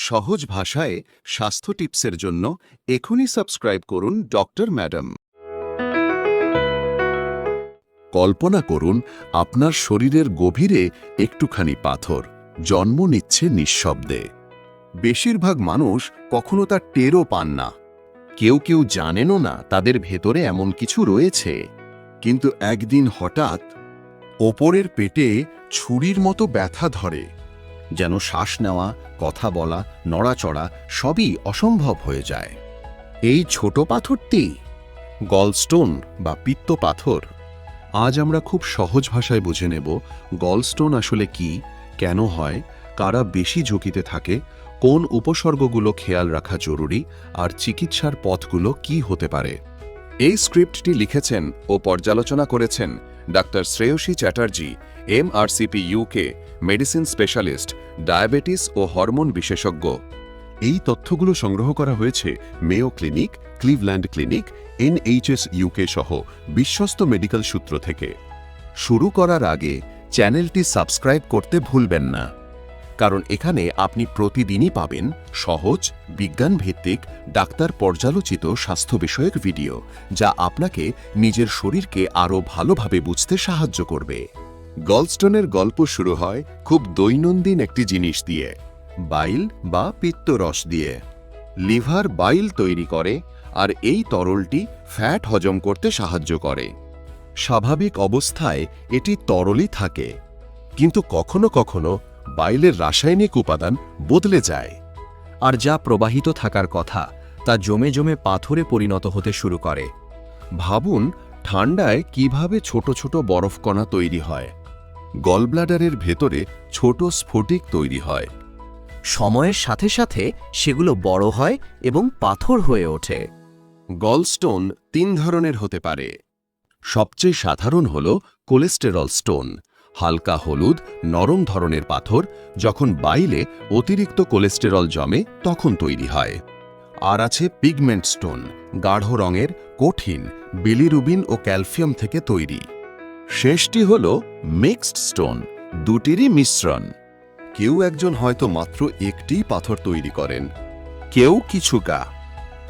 সহজ ভাষায় স্বাস্থ্য টিপসের জন্য এখনই সাবস্ক্রাইব করুন ডক্টর ম্যাডাম। কল্পনা করুন, আপনার শরীরের গভীরে একটুখানি পাথর, জন্ম নিচ্ছে নিঃশব্দে। বেশিরভাগ মানুষ কখনো তার টেরও পান না। কেউ কেউ জানেনও না তাদের ভেতরে এমন কিছু রয়েছে। কিন্তু একদিন হঠাৎ ওপরের পেটে ছুরির মতো ব্যথা ধরে। যেন শ্বাস নেওয়া, কথা বলা, নড়াচড়া সবই অসম্ভব হয়ে যায়। এই ছোট পাথরটি গলস্টোন বা পিত্ত পাথর। আজ আমরা খুব সহজ ভাষায় বুঝে নেব গলস্টোন আসলে কি, কেন হয়, কারা বেশি ঝুঁকিতে থাকে, কোন উপসর্গগুলো খেয়াল রাখা জরুরি, আর চিকিৎসার পথগুলো কি হতে পারে। এই স্ক্রিপ্টটি লিখেছেন ও পর্যালোচনা করেছেন doctor Shreyasi Chatterjee. MRCP UK medicine specialist, diabetes ও হরমোন বিশেষজ্ঞ। এই তথ্যগুলো সংগ্রহ করা হয়েছে Mayo clinic, Cleveland clinic, NHS UK সহ বিশ্বস্ত মেডিকেল সূত্র থেকে। শুরু করার আগে চ্যানেলটি সাবস্ক্রাইব করতে ভুলবেন না, কারণ এখানে আপনি প্রতিদিনই পাবেন সহজ, বিজ্ঞানভিত্তিক, ডাক্তার পর্যালোচিত স্বাস্থ্য বিষয়ক ভিডিও, যা আপনাকে নিজের শরীরকে আরও ভালোভাবে বুঝতে সাহায্য করবে। গলস্টোনের গল্প শুরু হয় খুব দৈনন্দিন একটি জিনিস দিয়ে, বাইল বা পিত্তরস দিয়ে। লিভার বাইল তৈরি করে আর এই তরলটি ফ্যাট হজম করতে সাহায্য করে। স্বাভাবিক অবস্থায় এটি তরলই থাকে, কিন্তু কখনো কখনো বাইলের রাসায়নিক উপাদান বদলে যায়। আর যা প্রবাহিত থাকার কথা, তা জমে জমে পাথরে পরিণত হতে শুরু করে। ভাবুন, ঠান্ডায় কীভাবে ছোট ছোট বরফকণা তৈরি হয়। গলব্লাডারের ভেতরে ছোট স্ফটিক তৈরি হয়। সময়ের সাথে সাথে সেগুলো বড় হয় এবং পাথর হয়ে ওঠে। গলস্টোন তিন ধরনের হতে পারে। সবচেয়ে সাধারণ হল কোলেস্টেরল স্টোন, হালকা হলুদ, নরম ধরনের পাথর, যখন বাইলে অতিরিক্ত কোলেস্টেরল জমে তখন তৈরি হয়। আর আছে পিগমেন্ট স্টোন, গাঢ় রঙের, কঠিন, বিলিরুবিন ও ক্যালসিয়াম থেকে তৈরি। শেষটি হল মিক্সড স্টোন, দুটিরই মিশ্রণ। কেউ একজন হয়তো মাত্র একটিই পাথর তৈরি করেন, কেউ কিছুকা।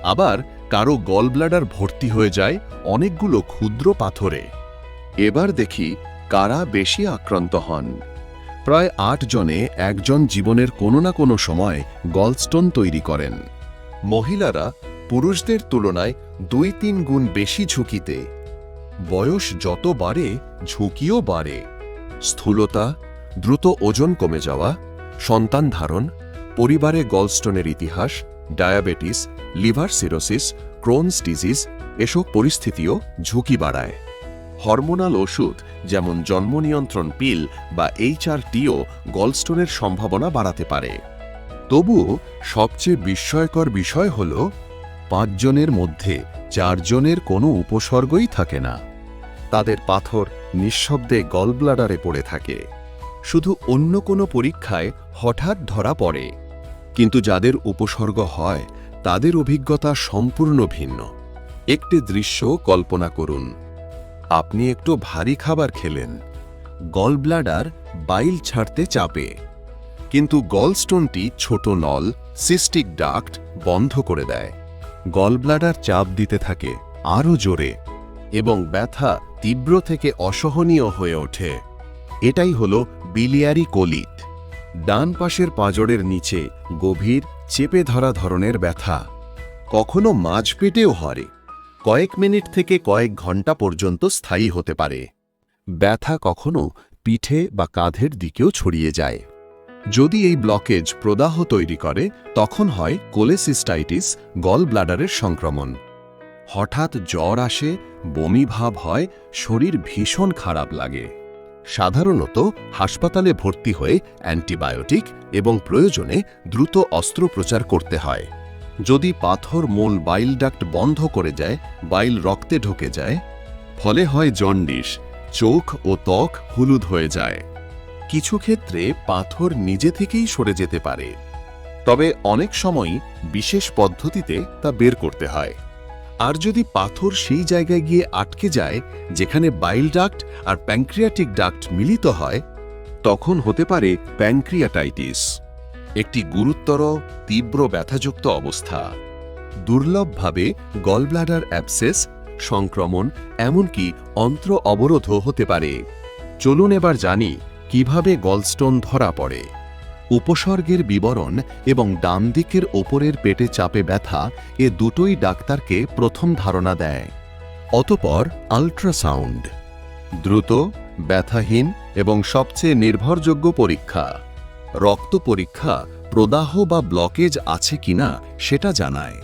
আবার কারও গলব্লাডার ভর্তি হয়ে যায় অনেকগুলো ক্ষুদ্র পাথরে। এবার দেখি কারা বেশি আক্রান্ত হন। প্রায় আট জনে একজন জীবনের কোনো না কোনো সময় গলস্টোন তৈরি করেন। মহিলারা পুরুষদের তুলনায় দুই তিন গুণ বেশি ঝুঁকিতে। বয়স যত বাড়ে, ঝুঁকিও বাড়ে। স্থূলতা, দ্রুত ওজন কমে যাওয়া, সন্তান ধারণ, পরিবারে গলস্টোনের ইতিহাস diabetes liver cirrhosis Crohn's disease এসব পরিস্থিতিও ঝুঁকি বাড়ায়। হরমোনাল ওষুধ যেমন জন্ম নিয়ন্ত্রণ পিল বা এইচআরটিও গলস্টোনের সম্ভাবনা বাড়াতে পারে। তবুও সবচেয়ে বিস্ময়কর বিষয় হল, পাঁচজনের মধ্যে চারজনের কোনো উপসর্গই থাকে না। তাদের পাথর নিঃশব্দে গলব্লাডারে পড়ে থাকে। শুধু অন্য কোনো পরীক্ষায় হঠাৎ ধরা পড়ে। কিন্তু যাদের উপসর্গ হয়, তাদের অভিজ্ঞতা সম্পূর্ণ ভিন্ন। একটি দৃশ্য কল্পনা করুন। আপনি একটু ভারী খাবার খেলেন। গলব্লাডার বাইল ছাড়তে চাপে। কিন্তু গলস্টোনটি ছোট নল, সিস্টিক ডাক্ট বন্ধ করে দেয়। গলব্লাডার চাপ দিতে থাকে আরও জোরে এবং ব্যথা তীব্র থেকে অসহনীয় হয়ে ওঠে। এটাই হল বিলিয়ারি কোলিট ডান পাশের পাঁজরের নিচে গভীর, চেপে ধরা ধরনের ব্যথা। কখনো মাঝপেটেও হরে। কয়েক মিনিট থেকে কয়েক ঘণ্টা পর্যন্ত স্থায়ী হতে পারে। ব্যথা কখনো পিঠে বা কাঁধের দিকেও ছড়িয়ে যায়। যদি এই ব্লকেজ প্রদাহ তৈরি করে, তখন হয় কোলেসিস্টাইটিস গল ব্লাডারের সংক্রমণ। হঠাৎ জ্বর আসে, বমি ভাব হয়, শরীর ভীষণ খারাপ লাগে। সাধারণত হাসপাতালে ভর্তি হয়ে অ্যান্টিবায়োটিক এবং প্রয়োজনে দ্রুত অস্ত্রোপচার করতে হয়। যদি পাথর, মূল, বাইল ডাক্ট বন্ধ করে যায়, বাইল রক্তে ঢোকে যায়, ফলে হয় জন্ডিস, চোখ ও ত্বক হলুদ হয়ে যায়। কিছু ক্ষেত্রে পাথর নিজে থেকেই সরে যেতে পারে। তবে অনেক সময়ই বিশেষ পদ্ধতিতে তা বের করতে হয়। আর যদি পাথর সেই জায়গায় গিয়ে আটকে যায়, যেখানে বাইল ডাক্ট আর প্যাংক্রিয়াটিক ডাক্ট মিলিত হয়, তখন হতে পারে প্যাংক্রিয়াটাইটিস একটি গুরুতর, তীব্র ব্যথাযুক্ত অবস্থা। দুর্লভভাবে গলব্লাডার অ্যাবসেস, সংক্রমণ, এমনকি অন্ত্র অবরোধও হতে পারে। চলুন এবার জানি, কীভাবে গলস্টোন ধরা পড়ে। উপসর্গের বিবরণ এবং ডান দিকের ওপরের পেটে চাপে ব্যথা এ দুটোই ডাক্তারকে প্রথম ধারণা দেয়। অতপর আল্ট্রাসাউন্ড। দ্রুত, ব্যথাহীন এবং সবচেয়ে নির্ভরযোগ্য পরীক্ষা। রক্ত পরীক্ষা, প্রদাহ বা ব্লকেজ আছে কিনা সেটা জানায়।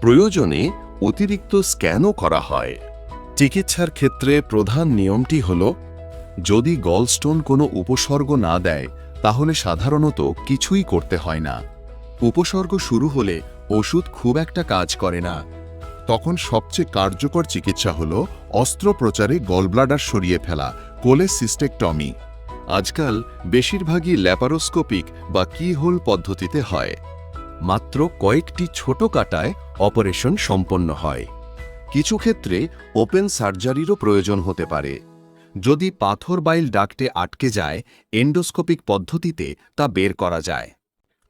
প্রয়োজনে অতিরিক্ত স্ক্যানও করা হয়। চিকিৎসার ক্ষেত্রে প্রধান নিয়মটি হল, যদি গলস্টোন কোনো উপসর্গ না দেয় তাহলে সাধারণত কিছুই করতে হয় না। উপসর্গ শুরু হলে ওষুধ খুব একটা কাজ করে না। তখন সবচেয়ে কার্যকর চিকিৎসা হল অস্ত্রোপচারে গলব্লাডার সরিয়ে ফেলা কোলেসিস্টেকটমি আজকাল বেশিরভাগই ল্যাপারোস্কোপিক বা কিহোল পদ্ধতিতে হয়। মাত্র কয়েকটি ছোট কাটায় অপারেশন সম্পন্ন হয়। কিছু ক্ষেত্রে ওপেন সার্জারিরও প্রয়োজন হতে পারে। যদি পাথর বাইল ডাক্টে আটকে যায়, এন্ডোস্কোপিক পদ্ধতিতে তা বের করা যায়।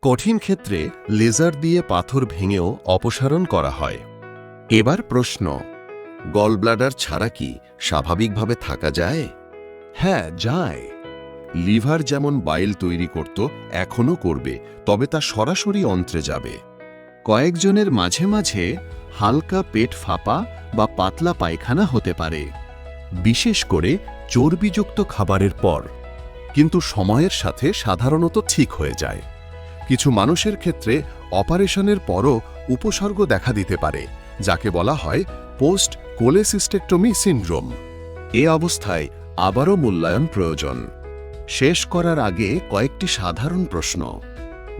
কঠিন ক্ষেত্রে লেজার দিয়ে পাথর ভেঙেও অপসারণ করা হয়। এবার প্রশ্ন, গলব্লাডার ছাড়া কি স্বাভাবিকভাবে থাকা যায়? হ্যাঁ যায়। লিভার যেমন বাইল তৈরি করত এখনও করবে, তবে তা সরাসরি অন্ত্রে যাবে। কয়েকজনের মাঝে মাঝে হালকা পেট ফাঁপা বা পাতলা পায়খানা হতে পারে। বিশেষ করে চর্বিযুক্ত খাবারের পর, কিন্তু সময়ের সাথে সাধারণত ঠিক হয়ে যায়। কিছু মানুষের ক্ষেত্রে অপারেশনের পরও উপসর্গ দেখা দিতে পারে, যাকে বলা হয় পোস্ট কোলেসিস্টেক্টমি সিন্ড্রোম। এ অবস্থায় আবারও মূল্যায়ন প্রয়োজন। শেষ করার আগে কয়েকটি সাধারণ প্রশ্ন।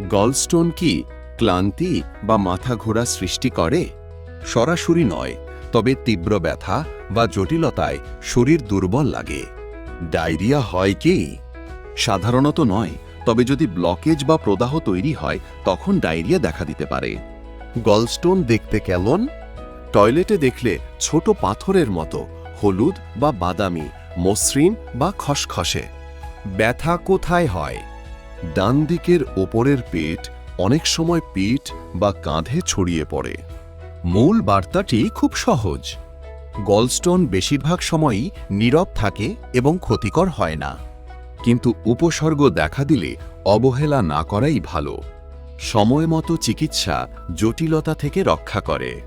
গলস্টোন কি ক্লান্তি বা মাথা ঘোরা সৃষ্টি করে? সরাসরি নয়। তবে তীব্র ব্যথা বা জটিলতায় শরীর দুর্বল লাগে। ডায়রিয়া হয় কি? সাধারণত নয়, তবে যদি ব্লকেজ বা প্রদাহ তৈরি হয়, তখন ডায়রিয়া দেখা দিতে পারে। গলস্টোন দেখতে কেমন? টয়লেটে দেখলে ছোট পাথরের মতো, হলুদ বা বাদামি, মসৃণ বা খসখসে। ব্যথা কোথায় হয়? ডান দিকের ওপরের পেট অনেক সময় পিঠ বা কাঁধে ছড়িয়ে পড়ে। মূল বার্তাটি খুব সহজ। গলস্টোন বেশিরভাগ সময়ই নীরব থাকে এবং ক্ষতিকর হয় না। কিন্তু উপসর্গ দেখা দিলে অবহেলা না করাই ভালো। সময় মতো চিকিৎসা জটিলতা থেকে রক্ষা করে।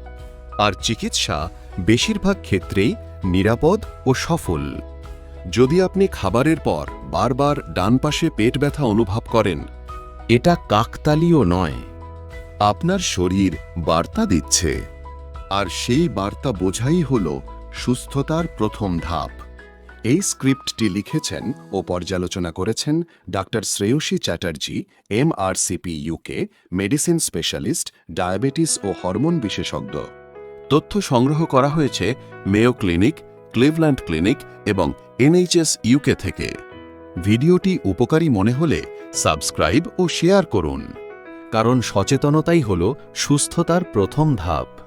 আর চিকিৎসা বেশিরভাগ ক্ষেত্রেই নিরাপদ ও সফল। যদি আপনি খাবারের পর বারবার ডান পাশে পেট ব্যথা অনুভব করেন, এটা কাকতালীয় নয়। আপনার শরীর বার্তা দিচ্ছে। আর সেই বার্তা বোঝাই হল সুস্থতার প্রথম ধাপ। এই স্ক্রিপ্টটি লিখেছেন ও পর্যালোচনা করেছেন doctor Shreyasi Chatterjee M R CP UK medicine specialist, diabetes ও হরমোন বিশেষজ্ঞ। তথ্য সংগ্রহ করা হয়েছে মেয়ো ক্লিনিক, ক্লিভল্যান্ড ক্লিনিক এবং এনএইচএস ইউকে থেকে। ভিডিওটি উপকারী মনে হলে সাবস্ক্রাইব ও শেয়ার করুন। কারণ সচেতনতাই হল সুস্থতার প্রথম ধাপ।